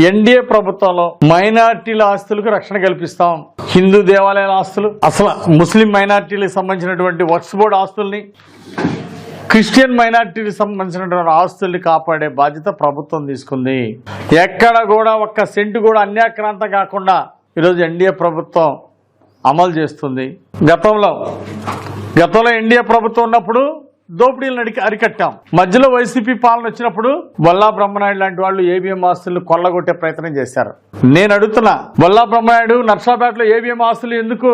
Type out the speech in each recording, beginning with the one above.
NDA ప్రభుత్వంలో మైనార్టీల ఆస్తులకు రక్షణ కల్పిస్తాం. హిందూ దేవాలయాల ఆస్తులు అసలు ముస్లిం మైనార్టీలకు సంబంధించినటువంటి వర్క్స్ బోర్డు ఆస్తుల్ని క్రిస్టియన్ మైనార్టీకి సంబంధించినటువంటి ఆస్తుల్ని కాపాడే బాధ్యత ప్రభుత్వం తీసుకుంది. ఎక్కడ కూడా ఒక్క సెంటు కూడా అన్యాక్రాంతం కాకుండా ఈరోజు ఎన్డీఏ ప్రభుత్వం అమలు చేస్తుంది. గతంలో గతంలో ఎన్డీఏ ప్రభుత్వం ఉన్నప్పుడు దోపిడీలను అడిగి అరికట్టాం. మధ్యలో వైసీపీ పాలన వచ్చినప్పుడు వల్లా బ్రహ్మనాయుడు లాంటి వాళ్ళు ఏబిఎం ఆస్తులు కొల్లగొట్టే ప్రయత్నం చేశారు. నేను అడుగుతున్నా వల్లా బ్రహ్మనాయుడు నర్సాపేటలో ఏబిఎం ఆస్తులు ఎందుకు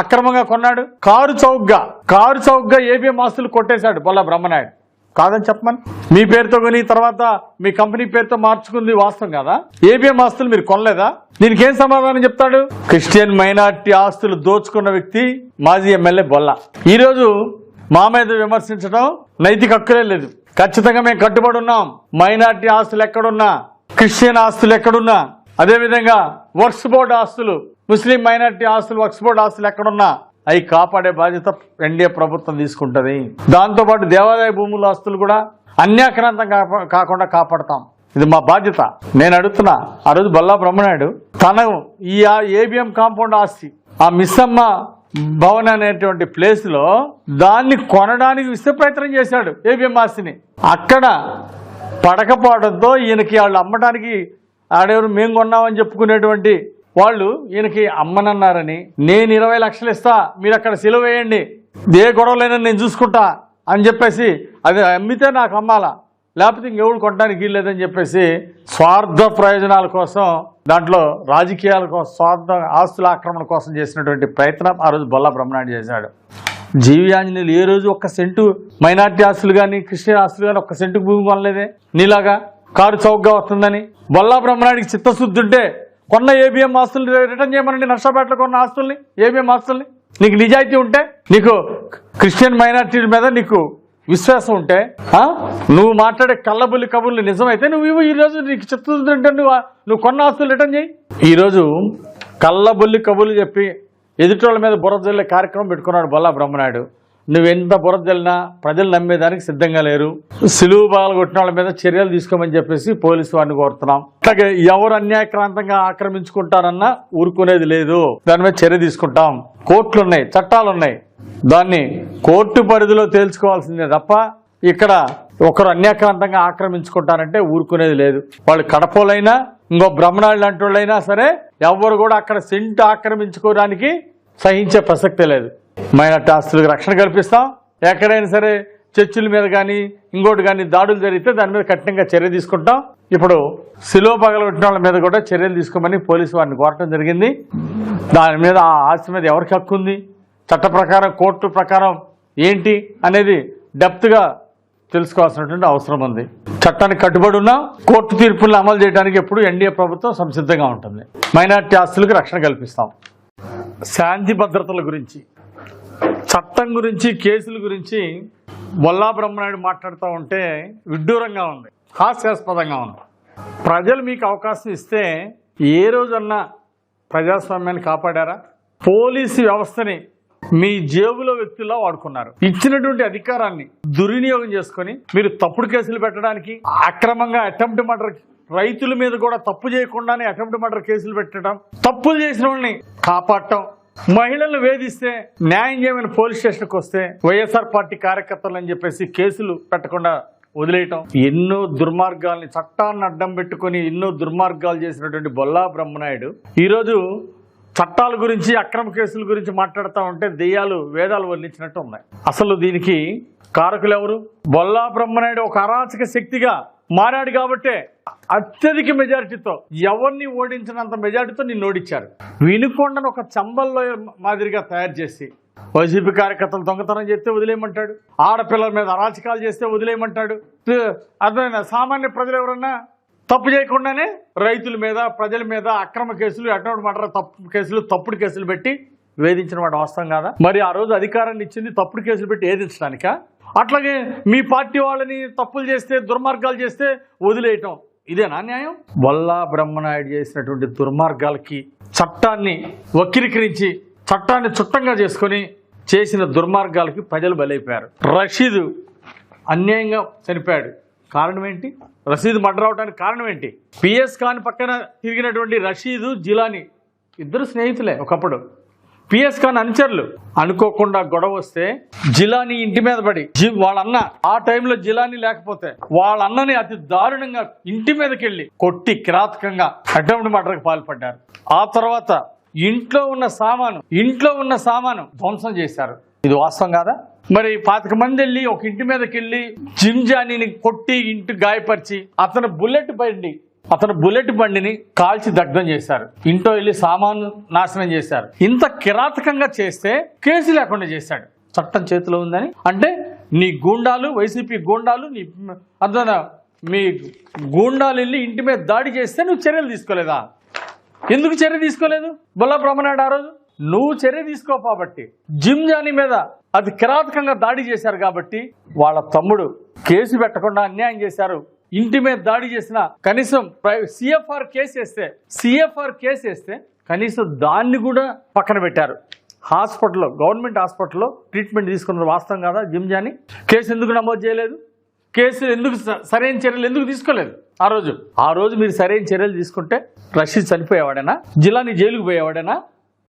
అక్రమంగా కొన్నాడు? కారు చౌక్గా కారు చౌక్గా ఏబిఎం ఆస్తులు కొట్టేశాడు బొల్లా బ్రహ్మనాయుడు. కాదని చెప్పమని. మీ పేరుతో కొని తర్వాత మీ కంపెనీ పేరుతో మార్చుకుంది వాస్తవం కదా? ఏబిఎం ఆస్తులు మీరు కొనలేదా? దీనికి ఏం సమాధానం చెప్తాడు? క్రిస్టియన్ మైనార్టీ ఆస్తులు దోచుకున్న వ్యక్తి మాజీ ఎమ్మెల్యే బొల్ల. ఈరోజు మా మీద విమర్శించడం నైతిక హక్కులే లేదు. ఖచ్చితంగా మేము కట్టుబడి ఉన్నాం. మైనార్టీ ఆస్తులు ఎక్కడున్నా? క్రిస్టియన్ ఆస్తులు ఎక్కడున్నా? అదేవిధంగా వర్క్స్ బోర్డు ఆస్తులు ముస్లిం మైనార్టీ ఆస్తులు వర్క్స్ బోర్డు ఆస్తులు ఎక్కడున్నా? అవి కాపాడే బాధ్యత ఎన్డీఏ ప్రభుత్వం తీసుకుంటది. దాంతోపాటు దేవాదాయ భూముల ఆస్తులు కూడా అన్యాక్రాంతం కాకుండా కాపాడతాం. ఇది మా బాధ్యత. నేను అడుగుతున్నా ఆ రోజు బల్లా బ్రహ్మనాయుడు తను ఈ ఏబిఎం కాంపౌండ్ ఆస్తి ఆ మిస్సమ్మ భవన్ అనేటువంటి ప్లేస్లో దాన్ని కొనడానికి విశ్వప్రయత్నం చేశాడు ఏబిఎం అక్కడ పడకపోవడంతో ఈయనకి వాళ్ళు అమ్మడానికి ఆడెవరు మేము కొన్నామని చెప్పుకునేటువంటి వాళ్ళు ఈయనకి అమ్మనన్నారని నేను ఇరవై లక్షలు ఇస్తా మీరు అక్కడ సెలవు వేయండి. ఏ గొడవలైనా నేను చూసుకుంటా అని చెప్పేసి అది అమ్మితే నాకు అమ్మాలా. లేకపోతే ఇంకెవడు కొట్టడానికి వీల్లేదని చెప్పేసి స్వార్థ ప్రయోజనాల కోసం దాంట్లో రాజకీయాల కోసం స్వార్థ ఆస్తుల ఆక్రమణ కోసం చేసినటువంటి ప్రయత్నం ఆ రోజు బొల్లా బ్రహ్మనాయుడు చేశాడు. జీవి ఆంజనేయులు ఏ రోజు ఒక్క సెంటు మైనార్టీ ఆస్తులు కానీ క్రిస్టియన్ ఆస్తులు కానీ ఒక్క సెంటు భూమి కొనలేదే? నీలాగా కారు చౌకగా వస్తుందని? బొల్లా బ్రహ్మనాయుడికి చిత్తశుద్ధి ఉంటే కొన్న ఏబిఎం ఆస్తులు రిటర్న్ చేయమనండి నర్సాపేటలో కొన్న ఆస్తుల్ని ఏబిఎం ఆస్తుల్ని? నీకు నిజాయితీ ఉంటే నీకు క్రిస్టియన్ మైనార్టీల మీద నీకు విశ్వాసం ఉంటే నువ్వు మాట్లాడే కళ్ళబుల్లి కబుర్లు నిజమైతే నువ్వు ఇవ్వు. ఈ రోజు నీకు చెప్తుంటే నువ్వు నువ్వు కొన్న ఆస్తులు రిటర్న్ చేయి. ఈరోజు కళ్ళబుల్లి కబుర్లు చెప్పి ఎదుటోళ్ళ మీద బురద జల్లే కార్యక్రమం పెట్టుకున్నాడు బొల్లా బ్రహ్మనాయుడు. నువ్వెంత బురద జల్లినా ప్రజలు నమ్మేదానికి సిద్ధంగా లేరు. సిలువు బాగా కొట్టిన వాళ్ళ మీద చర్యలు తీసుకోమని చెప్పేసి పోలీసు వారిని కోరుతున్నాం. అట్లాగే ఎవరు అన్యాయక్రాంతంగా ఆక్రమించుకుంటారన్నా ఊరుకునేది లేదు. దాని మీద చర్య తీసుకుంటాం. కోర్టులున్నాయి చట్టాలున్నాయి. దాన్ని కోర్టు పరిధిలో తేల్చుకోవాల్సిందే తప్ప ఇక్కడ ఒకరు అన్యాక్రాంతంగా ఆక్రమించుకుంటారంటే ఊరుకునేది లేదు. వాళ్ళు కడపోలైనా ఇంకో బ్రహ్మణాళ్ళు లాంటి వాళ్ళైనా సరే ఎవరు కూడా అక్కడ సెంట్ ఆక్రమించుకోవడానికి సహించే ప్రసక్తే లేదు. మైనార్టీ ఆస్తులకు రక్షణ కల్పిస్తాం. ఎక్కడైనా సరే చర్చిల మీద కానీ ఇంకోటి కానీ దాడులు జరిగితే దాని మీద కఠినంగా చర్య తీసుకుంటాం. ఇప్పుడు సిలువ పగలగొట్టిన వాళ్ళ మీద కూడా చర్యలు తీసుకోమని పోలీసు వారిని కోరటం జరిగింది. దాని మీద ఆ ఆస్తి మీద ఎవరికి హక్కు ఉంది? చట్ట ప్రకారం కోర్టు ప్రకారం ఏంటి అనేది డెప్త్గా తెలుసుకోవాల్సినటువంటి అవసరం ఉంది. చట్టానికి కట్టుబడి ఉన్న కోర్టు తీర్పులను అమలు చేయడానికి ఎప్పుడు ఎన్డీఏ ప్రభుత్వం సంసిద్ధంగా ఉంటుంది. మైనార్టీ ఆస్తులకు రక్షణ కల్పిస్తాం. శాంతి భద్రతల గురించి చట్టం గురించి కేసుల గురించి బొల్లా బ్రహ్మనాయుడు మాట్లాడుతూ ఉంటే విడ్డూరంగా ఉంది హాస్యాస్పదంగా ఉంది. ప్రజలు మీకు అవకాశం ఇస్తే ఏ రోజన్నా ప్రజాస్వామ్యాన్ని కాపాడారా? పోలీసు వ్యవస్థని మీ జేబులో వ్యక్తుల్లో వాడుకున్నారు. ఇచ్చినటువంటి అధికారాన్ని దుర్వినియోగం చేసుకొని మీరు తప్పుడు కేసులు పెట్టడానికి అక్రమంగా అటెంప్ట్ మర్డర్ రైతుల మీద కూడా తప్పు చేయకుండానే అటెంప్ట్ మర్డర్ కేసులు పెట్టడం తప్పులు చేసిన వాళ్ళని కాపాడటం మహిళలను వేధిస్తే న్యాయం చేయమని పోలీస్ స్టేషన్కి వస్తే వైఎస్ఆర్ పార్టీ కార్యకర్తలు అని చెప్పేసి కేసులు పెట్టకుండా వదిలేయటం ఎన్నో దుర్మార్గాల్ని చట్టాన్ని అడ్డం పెట్టుకొని ఎన్నో దుర్మార్గాలు చేసినటువంటి బొల్లా బ్రహ్మనాయుడు. ఈరోజు చట్టాల గురించి అక్రమ కేసుల గురించి మాట్లాడుతూ ఉంటే దెయ్యాలు వేదాలు వర్ణించినట్టు ఉన్నాయి. అసలు దీనికి కారకులు ఎవరు బొల్లా బ్రహ్మనాయుడు ఒక అరాచక శక్తిగా మారాడు కాబట్టే అత్యధిక మెజారిటీతో ఎవరిని ఓడించినంత మెజారిటీతో నిన్ను ఓడించారు. వినుకొండను ఒక చంబల్లో మాదిరిగా తయారు చేసి వైసీపీ కార్యకర్తలు దొంగతనం చేస్తే వదిలేయమంటాడు. ఆడపిల్లల మీద అరాచకాలు చేస్తే వదిలేయమంటాడు. అర్థమైన సామాన్య ప్రజలు ఎవరన్నా? తప్పు చేయకుండానే రైతుల మీద ప్రజల మీద అక్రమ కేసులు అటువంటి మాట తప్పు కేసులు తప్పుడు కేసులు పెట్టి వేధించిన వాడు వాస్తవం కాదా? మరి ఆ రోజు అధికారాన్ని ఇచ్చింది తప్పుడు కేసులు పెట్టి వేధించడానిక? అట్లాగే మీ పార్టీ వాళ్ళని తప్పులు చేస్తే దుర్మార్గాలు చేస్తే వదిలేయటం ఇదేనా న్యాయం? వల్లా బ్రహ్మనాయుడు చేసినటువంటి దుర్మార్గాలకి చట్టాన్ని వక్రీకరించి చట్టాన్ని చుట్టంగా చేసుకొని చేసిన దుర్మార్గాలకి ప్రజలు బలైపోయారు. రషీదు అన్యాయంగా చనిపోయాడు. కారణం ఏంటి రషీద్ మర్డర్ అవడానికి కారణం ఏంటి పిఎస్ ఖాన్ పక్కన తిరిగినటువంటి రషీదు జిలాని ఇద్దరు స్నేహితులే ఒకప్పుడు. పిఎస్ ఖాన్ అనుచరులు. అనుకోకుండా గొడవ వస్తే జిలాని ఇంటి మీద పడి వాళ్ళన్న ఆ టైంలో జిలాని లేకపోతే వాళ్ళన్నని అతి దారుణంగా ఇంటి మీదకి వెళ్ళి కొట్టి కిరాతకంగా అటెంప్ట్ మర్డర్కి పాల్పడ్డారు. ఆ తర్వాత ఇంట్లో ఉన్న సామాను ఇంట్లో ఉన్న సామాను ధ్వంసం చేశారు. ఇది వాస్తవం కాదా? మరి పాతిక మంది వెళ్ళి ఒక ఇంటి మీదకి వెళ్ళి జిమ్ కొట్టి ఇంటి గాయపరిచి అతను బుల్లెట్ బండి అతను బుల్లెట్ బండిని కాల్చి దగ్ధం చేశారు. ఇంట్లో వెళ్ళి సామాను నాశనం చేశారు. ఇంత కిరాతకంగా చేస్తే కేసు లేకుండా చేశాడు. చట్టం చేతిలో ఉందని. అంటే నీ గూండాలు వైసీపీ గూండాలు నీ అర్థన మీ గూండాలు వెళ్ళి ఇంటి మీద దాడి చేస్తే నువ్వు చర్యలు తీసుకోలేదా? ఎందుకు చర్య తీసుకోలేదు? బొల్ల బ్రహ్మనాయుడు ఆ రోజు? నువ్వు చర్య తీసుకో కాబట్టి. జిమ్ జానీ మీద అది కిరాతకంగా దాడి చేశారు కాబట్టి వాళ్ళ తమ్ముడు కేసు పెట్టకుండా అన్యాయం చేశారు. ఇంటి మీద దాడి చేసిన కనీసం సిఎఫ్ఆర్ కేసు వేస్తే సిఎఫ్ఆర్ కేసు వేస్తే కనీసం దాన్ని కూడా పక్కన పెట్టారు. హాస్పిటల్లో గవర్నమెంట్ హాస్పిటల్లో ట్రీట్మెంట్ తీసుకున్నారు వాస్తవం కదా జిమ్ జానీ? కేసు ఎందుకు నమోదు చేయలేదు? కేసు ఎందుకు సరైన చర్యలు ఎందుకు తీసుకోలేదు? ఆ రోజు. ఆ రోజు మీరు సరైన చర్యలు తీసుకుంటే రషీద్ చనిపోయేవాడేనా? జిల్లాని జైలుకు పోయేవాడేనా?